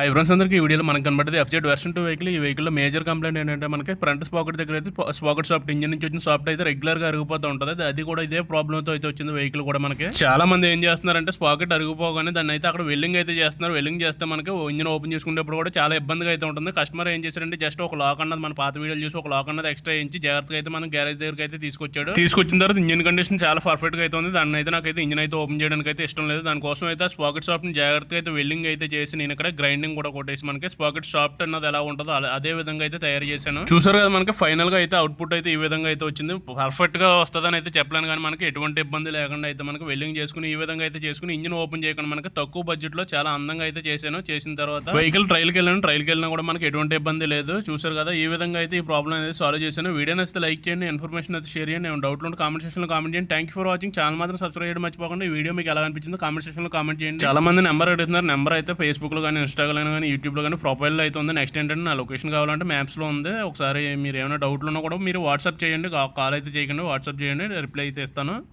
Hi friends అందరికీ ఈ వీడియోలో మనకు కనబడేది ఎఫ్జెడ్ వెర్షన్ టూ వెహికల్ ఈ వెహికల్లో మేజర్ కంప్లైంట్ ఏంటంటే మనకి ఫ్రంట్ స్పాకెట్ దగ్గర అయితే స్పాకెట్ సాఫ్ట్ ఇంజిన్ నుంచి వచ్చిన సాఫ్ట్ అయితే రెగ్యులర్గా అరిగిపోతూ ఉంటుంది. అది- కూడా ఇదే ప్రాబ్లమ్తో అయితే వచ్చింది వెహికల్ కూడా మనకి. చాలా మంది ఏం చేస్తున్నారంటే స్పాకెట్ అరిగిపోగానే దాన్ని అయితే అక్కడ వెల్లింగ్ అయితే చేస్తున్నారు. వెల్లింగ్ చేస్తే మనకి ఇంజిన్ ఓపెన్ చేసుకునేప్పుడు కూడా చాలా ఇబ్బందిగా అయితే ఉంటుంది. కస్టమర్ ఏం చేశారంటే జస్ట్ ఒక లాక్ అన్నది మన పాత వీడియోలు చూసి ఒక లాక్ అన్నది ఎక్స్ట్రా ఇచ్చి జాగ్రత్తగా అయితే మనం గ్యారేజ్ దగ్గరికి అయితే తీసుకొచ్చాడు. తీసుకొచ్చిన తర్వాత ఇంజిన్ కండిషన్ చాలా పర్ఫెక్ట్గా అయితే ఉంది. దాన్ని అయితే నాకైతే ఇంజిన్ అయితే ఓపెన్ చేయడానికి అయితే ఇష్టం లేదు. దానికోసం అయితే స్పాకెట్ సాఫ్ట్ జాగ్రత్తగా అయితే వెల్లింగ్ అయితే చేసి నేను ఇక్కడ గ్రైండింగ్ కూడా కొట్టేసి మనకి స్పాకెట్ సాఫ్ట్ అన్నది ఎలా ఉంటుందో అదే విధంగా అయితే తయారు చేశాను. చూసారు కదా మనకి ఫైనల్గా అయితే అవుట్పుట్ అయితే ఈ విధంగా అయితే వచ్చింది. పర్ఫెక్ట్గా వస్తుందని అయితే చెప్పలేను కానీ మనకి ఎటువంటి ఇబ్బంది లేకుండా అయితే మనకి వెల్లింగ్ చేసుకుని ఈ విధంగా అయితే చేసుకుని ఇంజిన్ ఓపెన్ చేయకుండా మనకి తక్కువ బడ్జెట్లో చాలా అందంగా అయితే చేశాను. చేసిన తర్వాత వెహికల్ ట్రైల్కి వెళ్ళాను. ట్రైల్కి వెళ్ళినా కూడా మనకి ఎటువంటి ఇబ్బంది లేదు. చూసారు కదా ఈ విధంగా అయితే ఈ ప్రాబ్లం అనేది సాల్వ్ చేశాను. వీడియో నచ్చితే లైక్ చేయండి ఇన్ఫర్మేషన్ అయితే షేర్ చేయండి. డౌట్లు ఉంటే కామెంట్ సెక్షన్లో కామెంట్ చేయండి. Thank you for watching channel మాత్రం సబ్స్క్రైబ్ చేయడం మర్చిపోకుండా. ఈ వీడియో మీకు ఎలా అనిపించిందో కామెంట్ సెక్షన్లో కామెంట్ చేయండి. చాలా మంది నెంబర్ అడుగుతున్నారు. నెంబర్ అయితే ఫేస్బుక్లో కానీ ఇన్స్టాగ్రామ్ కానీ యూట్యూబ్లో కానీ ప్రొఫైల్లో అయితే ఉంది. నెక్స్ట్ ఏంటంటే నా లొకేషన్ కావాలంటే మ్యాప్స్లో ఉంది. ఒకసారి మీరు ఏమైనా డౌట్లు ఉన్నా కూడా మీరు వాట్సాప్ చేయండి. కాల్ అయితే చేయకండి. వాట్సాప్ చేయండి. రిప్లై అయితే ఇస్తాను.